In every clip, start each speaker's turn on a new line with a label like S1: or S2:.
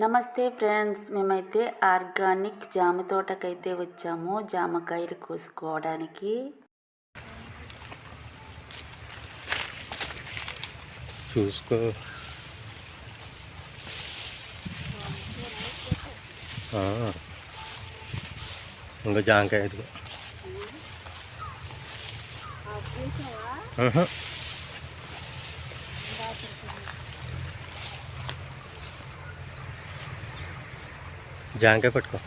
S1: నమస్తే ఫ్రెండ్స్ మేమైతే ఆర్గానిక్ జామ తోటకైతే వచ్చాము. జామకాయలు కోసుకోవడానికి.
S2: చూసుకో. ఇంకా జాంకాయ పట్టుకో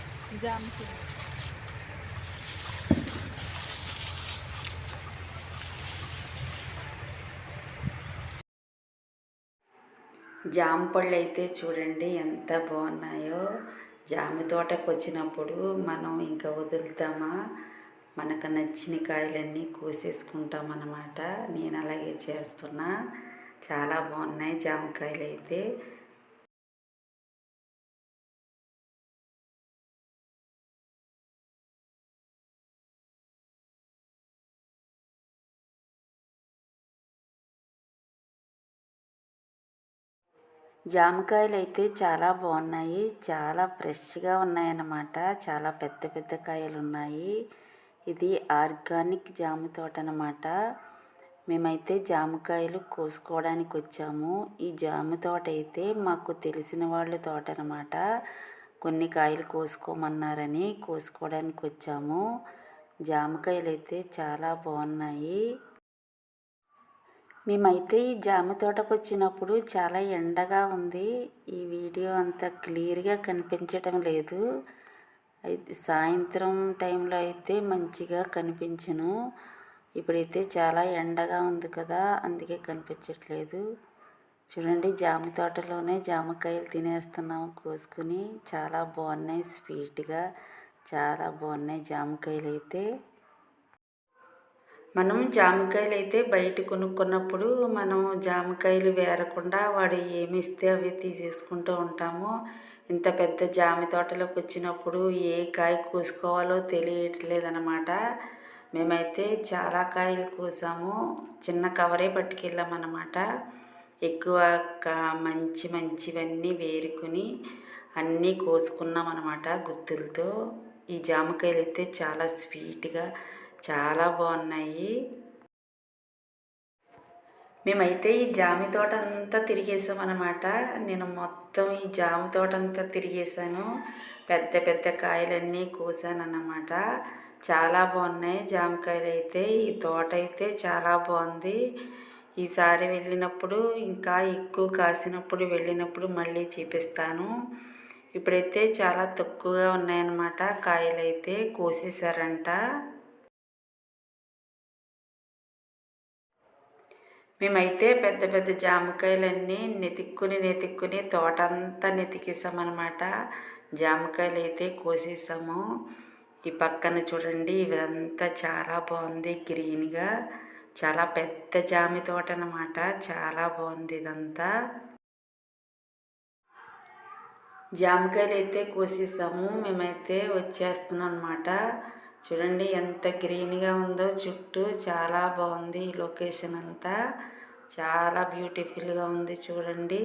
S1: జామ పళ్ళు అయితే చూడండి ఎంత బాగున్నాయో జామ తోటకు వచ్చినప్పుడు మనం ఇంకా వదులుతామా మనకు నచ్చిన కాయలన్నీ కోసేసుకుంటాం అన్నమాట నేను అలాగే చేస్తున్నా చాలా బాగున్నాయి జామకాయలు అయితే జామకాయలు అయితే చాలా బాగున్నాయి. చాలా ఫ్రెష్గా ఉన్నాయన్నమాట. చాలా పెద్ద పెద్ద కాయలు ఉన్నాయి ఇది ఆర్గానిక్ జామ తోట అనమాట మేమైతే జామకాయలు కోసుకోవడానికి వచ్చాము. ఈ జామ తోట అయితే మాకు తెలిసిన వాళ్ళ తోట అనమాట కొన్ని కాయలు కోసుకోమన్నారని కోసుకోవడానికి వచ్చాము. జామకాయలు అయితే చాలా బాగున్నాయి. మేమైతే ఈ జామ తోటకు వచ్చినప్పుడు చాలా ఎండగా ఉంది. ఈ వీడియో అంత క్లియర్గా కనిపించడం లేదు. అయితే సాయంత్రం టైంలో అయితే మంచిగా కనిపించను. ఇప్పుడైతే చాలా ఎండగా ఉంది కదా అందుకే కనిపించట్లేదు. చూడండి జామ తోటలోనే జామకాయలు తినేస్తున్నాము కోసుకుని. చాలా బాగున్నాయి స్వీట్గా. చాలా బాగున్నాయి జామకాయలు అయితే మనం జామకాయలు అయితే బయట కొనుక్కున్నప్పుడు మనం జామకాయలు వేరకుండా వాడు ఏమి ఇస్తే అవి తీసేసుకుంటూ ఉంటాము. ఇంత పెద్ద జామ తోటలోకి వచ్చినప్పుడు ఏ కాయ కోసుకోవాలో తెలియట్లేదనమాట మేమైతే చాలా కాయలు కోసాము. చిన్న కవరే పట్టుకెళ్ళామన్నమాట. ఎక్కువ మంచి మంచివన్నీ వేరుకుని అన్నీ కోసుకున్నాం అనమాట గుత్తులతో. ఈ జామకాయలు అయితే చాలా స్వీట్గా చాలా బాగున్నాయి. మేమైతే ఈ జామి తోట అంతా తిరిగేసామన్నమాట. నేను మొత్తం ఈ జామి తోట అంతా తిరిగేసాను. పెద్ద పెద్ద కాయలన్నీ కోసాను అన్నమాట చాలా బాగున్నాయి జామకాయలు అయితే ఈ తోట అయితే చాలా బాగుంది. ఈసారి వెళ్ళినప్పుడు ఇంకా ఎక్కువ కాసినప్పుడు వెళ్ళినప్పుడు మళ్ళీ చూపిస్తాను. ఇప్పుడైతే చాలా తక్కువగా ఉన్నాయన్నమాట కాయలు అయితే కోసేసారంట మేమైతే పెద్ద పెద్ద జామకాయలన్నీ నెతిక్కుని నెతిక్కుని తోట అంతా నెతికేసామన్నమాట. జామకాయలు అయితే కోసేసాము. ఈ పక్కన చూడండి ఇదంతా చాలా బాగుంది గ్రీన్గా. చాలా పెద్ద జామి తోట అనమాట చాలా బాగుంది ఇదంతా. జామకాయలు అయితే కోసేసాము. మేమైతే వచ్చేస్తున్నాం అనమాట చూడండి ఎంత గ్రీన్గా ఉందో చుట్టూ చాలా బాగుంది ఈ లొకేషన్ అంతా. చాలా బ్యూటిఫుల్గా ఉంది చూడండి.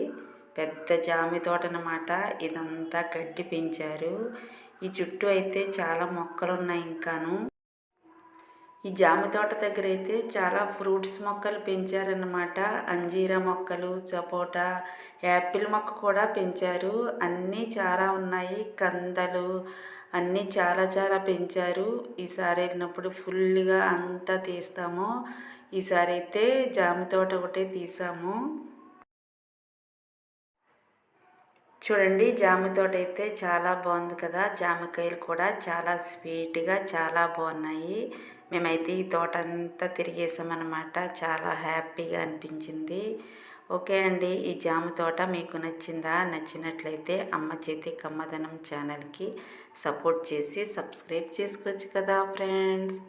S1: పెద్ద జామి తోట అనమాట ఇదంతా గడ్డి పెంచారు ఈ చుట్టూ అయితే చాలా మొక్కలు ఉన్నాయి ఇంకాను. ఈ జామ తోట దగ్గర అయితే చాలా ఫ్రూట్స్ మొక్కలు పెంచారన్నమాట. అంజీరా మొక్కలు సపోటా యాపిల్ మొక్క కూడా పెంచారు. అన్నీ చాలా ఉన్నాయి. కందలు అన్నీ చాలా చాలా పెంచారు. ఈసారి వెళ్ళినప్పుడు ఫుల్గా అంతా తీస్తాము. ఈసారి అయితే జామ తోట ఒకటే తీసాము. చూడండి జామ తోట అయితే చాలా బాగుంది కదా. జామకాయలు కూడా చాలా స్వీట్గా చాలా బాగున్నాయి. మేమైతే ఈ తోట అంతా తిరిగేసామన్నమాట. చాలా హ్యాపీగా అనిపించింది. ఓకే అండి ఈ జామ తోట మీకు నచ్చిందా? నచ్చినట్లయితే అమ్మ చేతి కమ్మదనం ఛానల్కి సపోర్ట్ చేసి సబ్స్క్రైబ్ చేసుకోవచ్చు కదా ఫ్రెండ్స్.